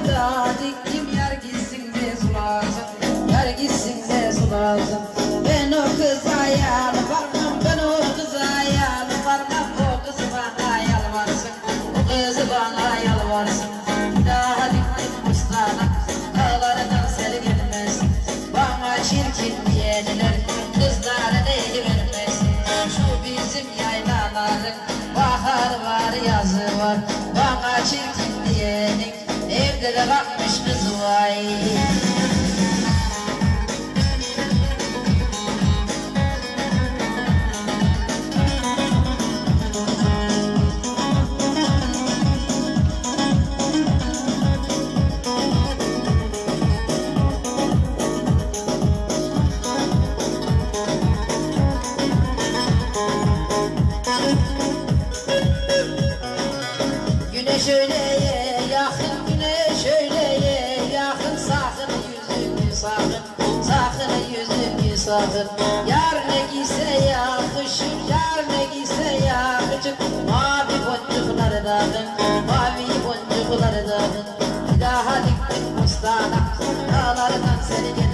ayda diktim yar gitsin de sulasın Yar gitsin de sulasın Ben o kıza yalvarmam Ben o kıza yalvarmam O kız bana yalvarsın O kız bana yalvarsın. Daha diktim kustana Dağlardan sel Bana çirkin diyediler Kızlara değil Şu bizim yaylaların Bahar var yazı var. Bana çirkin de kalkmış kız vay. Güneş öyleye sakın yar ne giyse yakışır yar ne giyse yakışır. Mavi boncukları dağın mavi boncukları dağın. Bir daha diktik bostana dağlardan seni gelmez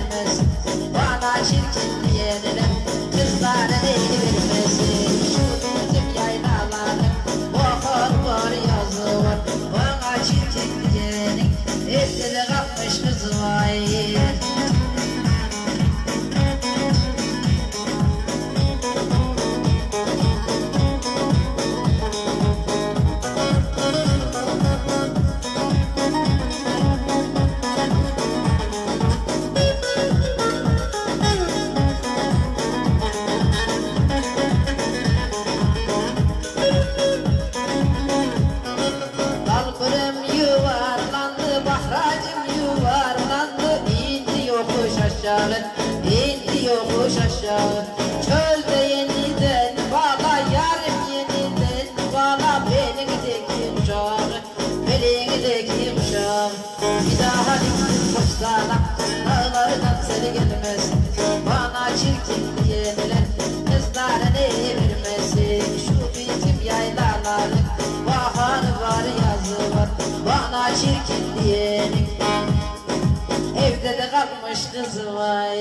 aşağı, indi yokuş aşağı. Çölde yeniden bağla, yarım yeniden. Bağla Belindeki uşağı, belindeki uşağı Bir daha diktim bostana, dağlardan seni gelmez. Bana çirkin diyenler, kızlara ne vermesin Şu bizim yaylaların bahar var yazı var. Bana çirkin diyenin Evde de kalmış kız vay